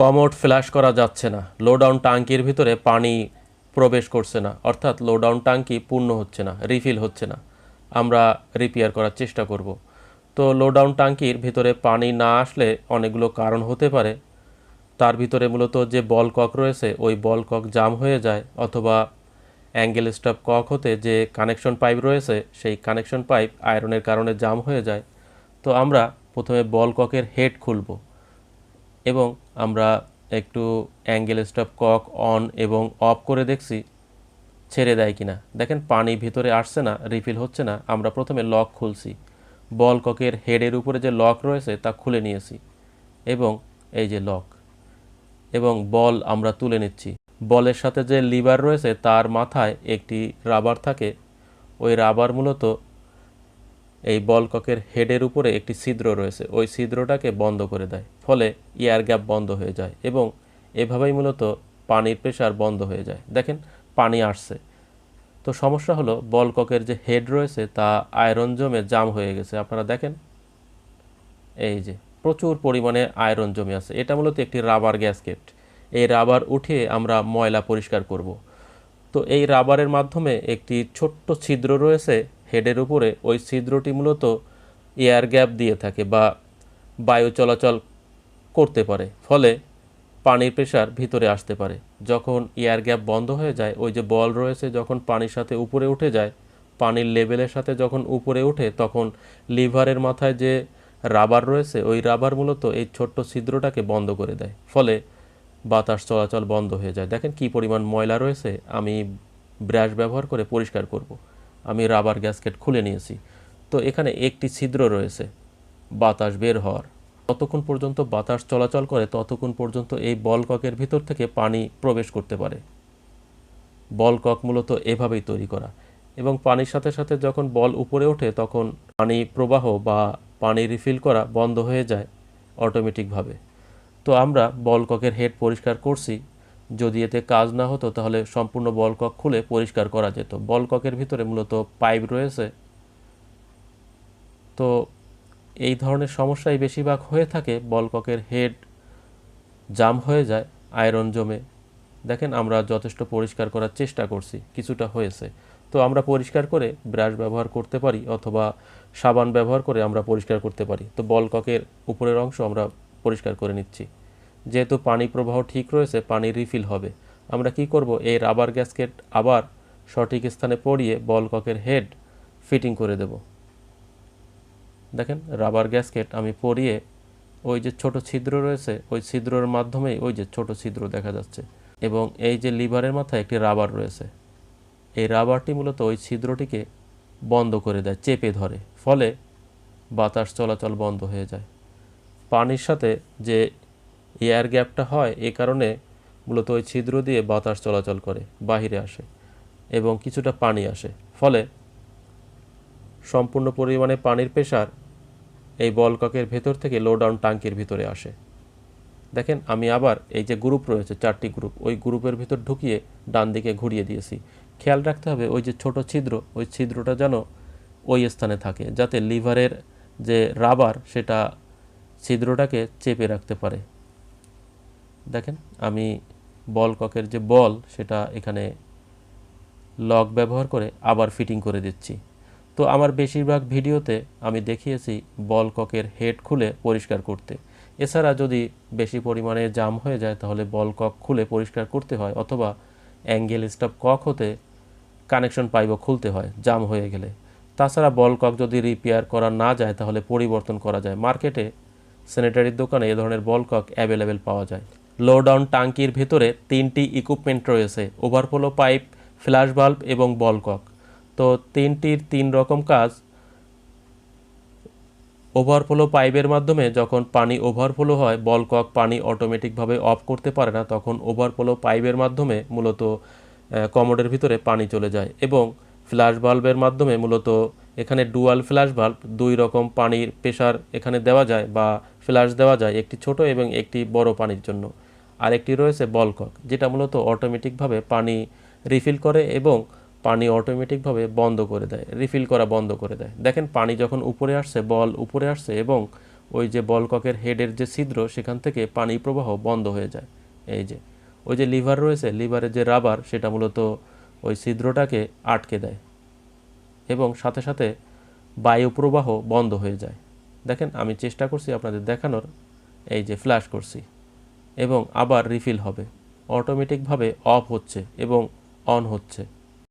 Commode flash করা যাচ্ছে না। লো ডাউন ট্যাঙ্কির ভিতরে পানি প্রবেশ করছে না। অর্থাৎ লোডাউন ট্যাঙ্কি পূর্ণ হচ্ছে না, রিফিল হচ্ছে না। আমরা রিপেয়ার করার চেষ্টা করব। তো লো ডাউন ট্যাঙ্কির ভিতরে পানি না আসলে অনেকগুলো কারণ হতে পারে। তার ভিতরে মূলত যে বল কক রয়েছে, ওই বল কক জাম হয়ে যায় অথবা অ্যাঙ্গেল স্টপ কক হতে যে কানেকশন পাইপ রয়েছে, সেই কানেকশন পাইপ আয়রনের কারণে জাম হয়ে যায়। তো আমরা প্রথমে বল ককের হেড খুলব এবং আমরা একটু অ্যাঙ্গেল স্টপ কক অন এবং অফ করে দেখছি, ছেড়ে দেয় কিনা। দেখেন, পানি ভিতরে আসছে না রিফিল হচ্ছে না, আমরা প্রথমে লক খুলছি। বল ককের হেডের উপরে যে লক রয়েছে, তা খুলে নিয়েছি এবং এই যে লক এবং বল আমরা তুলে নিচ্ছি। বলের সাথে যে লিভার রয়েছে, তার মাথায় একটি রাবার থাকে। ওই রাবার মূলত এই বল ককের হেডের উপরে একটি ছিদ্র রয়েছে। ওই ছিদ্রটাকে বন্ধ করে দেয়, ফলে এয়ার গ্যাপ বন্ধ হয়ে যায় এবং এভাবেই মূলত পানির প্রেশার বন্ধ হয়ে যায়। দেখেন, পানি আসছে। তো সমস্যা হলো বল ককের যে হেড রয়েছে, তা আয়রন জমে জাম হয়ে গেছে। আপনারা দেখেন, এই যে প্রচুর পরিমাণে আয়রন জমে আছে। এটা মূলত একটি রাবার গ্যাসকেট। এই রাবার উঠিয়ে আমরা ময়লা পরিষ্কার করব। তো এই রাবারের মাধ্যমে একটি ছোট্ট ছিদ্র রয়েছে হেডের উপরে ওই ছিদ্রটি মূলত এয়ার গ্যাপ দিয়ে থাকে বা বায়ু চলাচল করতে পারে, ফলে পানির প্রেশার ভিতরে আসতে পারে যখন এয়ার গ্যাপ বন্ধ হয়ে যায়, ওই যে বল রয়েছে যখন পানির সাথে উপরে উঠে যায়, পানির লেভেলের সাথে যখন উপরে ওঠে, তখন লিভারের মাথায় যে রাবার রয়েছে, ওই রাবার মূলত এই ছোট্ট ছিদ্রটাকে বন্ধ করে দেয়, ফলে বাতাস চলাচল বন্ধ হয়ে যায় দেখেন কি পরিমাণ ময়লা রয়েছে, আমি ব্রাশ ব্যবহার করে পরিষ্কার করব। আমি রাবার গ্যাসকেট খুলে নিয়েছি। তো এখানে একটি ছিদ্র রয়েছে। বাতাস বের হওয়ার। ততক্ষণ পর্যন্ত বাতাস চলাচল করে, ততক্ষণ পর্যন্ত এই বল ককের ভিতর থেকে পানি প্রবেশ করতে পারে। বল কক মূলত এভাবেই তৈরি করা। এবং পানির সাথে সাথে যখন বল উপরে ওঠে, তখন পানি প্রবাহ বা পানি রিফিল করা বন্ধ হয়ে যায় অটোমেটিকভাবে। তো আমরা বল ককের হেড পরিষ্কার করছি। যদি এতে কাজ না হতো, তাহলে সম্পূর্ণ বল কক খুলে পরিষ্কার করা যেত। বল ককের ভিতরে মূলত পাইপ রয়েছে। তো এই ধরনের সমস্যাই বেশিরভাগ হয়ে থাকে। বল ককের হেড জাম হয়ে যায়, আয়রন জমে। দেখেন, আমরা যথেষ্ট পরিষ্কার করার চেষ্টা করছি, কিছুটা হয়েছে। তো আমরা পরিষ্কার করে ব্রাশ ব্যবহার করতে পারি, অথবা সাবান ব্যবহার করে আমরা পরিষ্কার করতে পারি। তো বল ককের উপরের অংশ আমরা পরিষ্কার করে নিচ্ছি। যেহেতু পানি প্রবাহ ঠিক রয়েছে, পানি রিফিল হবে। আমরা কি করব? এই রাবার গ্যাসকেট আবার সঠিক স্থানে পরিয়ে বল ককের হেড ফিটিং করে দেব। দেখেন রাবার গ্যাসকেট আমি পরিয়ে ওই যে ছোট ছিদ্র রয়েছে, ওই ছিদ্রের মাধ্যমেই ওই যে ছোট ছিদ্র দেখা যাচ্ছে এবং এই যে লিভারের মাথায় একটি রাবার রয়েছে, এই রাবারটি মূলত ওই ছিদ্রটিকে বন্ধ করে দেয়, চেপে ধরে। ফলে বাতাস চলাচল বন্ধ হয়ে যায়। পানির সাথে যে এয়ার গ্যাপটা হয় এ কারণে মূলত ওই ছিদ্র দিয়ে বাতাস চলাচল করে, বাহিরে আসে এবং কিছুটা পানি আসে। ফলে সম্পূর্ণ পরিমাণে পানির প্রেশার এই বলককের ভেতর থেকে লো ডাউন ট্যাঙ্কির ভিতরে আসে। দেখেন, আমি আবার এই যে গ্রুপ রয়েছে, চারটি গ্রুপ, ওই গ্রুপের ভিতর ঢুকিয়ে ডান দিকে ঘুরিয়ে দিয়েছি। খেয়াল রাখতে হবে ওই যে ছোট ছিদ্র, ওই ছিদ্রটা যেন ওই স্থানে থাকে, যাতে লিভারের যে রাবার, সেটা ছিদ্রটাকে চেপে রাখতে পারে। দেখেন, আমি বল ককের যে বল, সেটা এখানে লক ব্যবহার করে আবার ফিটিং করে দিচ্ছি। তো আমার বেশিরভাগ ভিডিওতে আমি দেখিয়েছি বল ককের হেড খুলে পরিষ্কার করতে। এছাড়া যদি বেশি পরিমাণে জাম হয়ে যায়, তাহলে বল কক খুলে পরিষ্কার করতে হয়, অথবা অ্যাঙ্গেল স্টপ কক হতে কানেকশন পাইপও খুলতে হয় জাম হয়ে গেলে। তাছাড়া বল কক যদি রিপেয়ার করা না যায়, তাহলে পরিবর্তন করা যায়। মার্কেটে স্যানিটারির দোকানে এ ধরনের বল কক অ্যাভেলেবেল পাওয়া যায়। লো ডাউন টাঙ্কির ভেতরে তিনটি ইকুইপমেন্ট রয়েছে ওভারফ্লো পাইপ ফ্ল্যাশ বাল্ব এবং বল কক তো তিনটির তিন রকম কাজ ওভারফ্লো পাইপের মাধ্যমে যখন পানি ওভারফ্লো হয় বল কক পানি অটোমেটিকভাবে অফ করতে পারে না, তখন ওভারফ্লো পাইপের মাধ্যমে মূলত কমোডের ভিতরে পানি চলে যায় এবং ফ্ল্যাশ বাল্বের মাধ্যমে মূলত এখানে ডুয়াল ফ্ল্যাশ বাল্ব দুই রকম পানির প্রেশার এখানে দেওয়া যায় বা ফ্ল্যাশ দেওয়া যায়, একটি ছোট এবং একটি বড় পানির জন্য। আর একটি রয়েছে বলকক যেটা মূলত অটোমেটিকভাবে পানি রিফিল করে এবং পানি অটোমেটিকভাবে বন্ধ করে দেয় রিফিল করা বন্ধ করে দেয়। দেখেন পানি যখন উপরে আসছে, বল উপরে আসছে এবং ওই যে বলককের হেডের যে ছিদ্র, সেখান থেকে পানি প্রবাহ বন্ধ হয়ে যায়। এই যে, ওই যে লিভার রয়েছে, লিভারের যে রাবার, সেটা মূলত ওই ছিদ্রটাকে আটকে দেয় এবং সাথে সাথে বায়ু প্রবাহ বন্ধ হয়ে যায়। দেখেন, আমি চেষ্টা করছি আপনাদের দেখানোর, এই যে ফ্ল্যাশ করছি। এবং আবার রিফিল হবে। অটোমেটিকভাবে অফ হচ্ছে এবং অন হচ্ছে।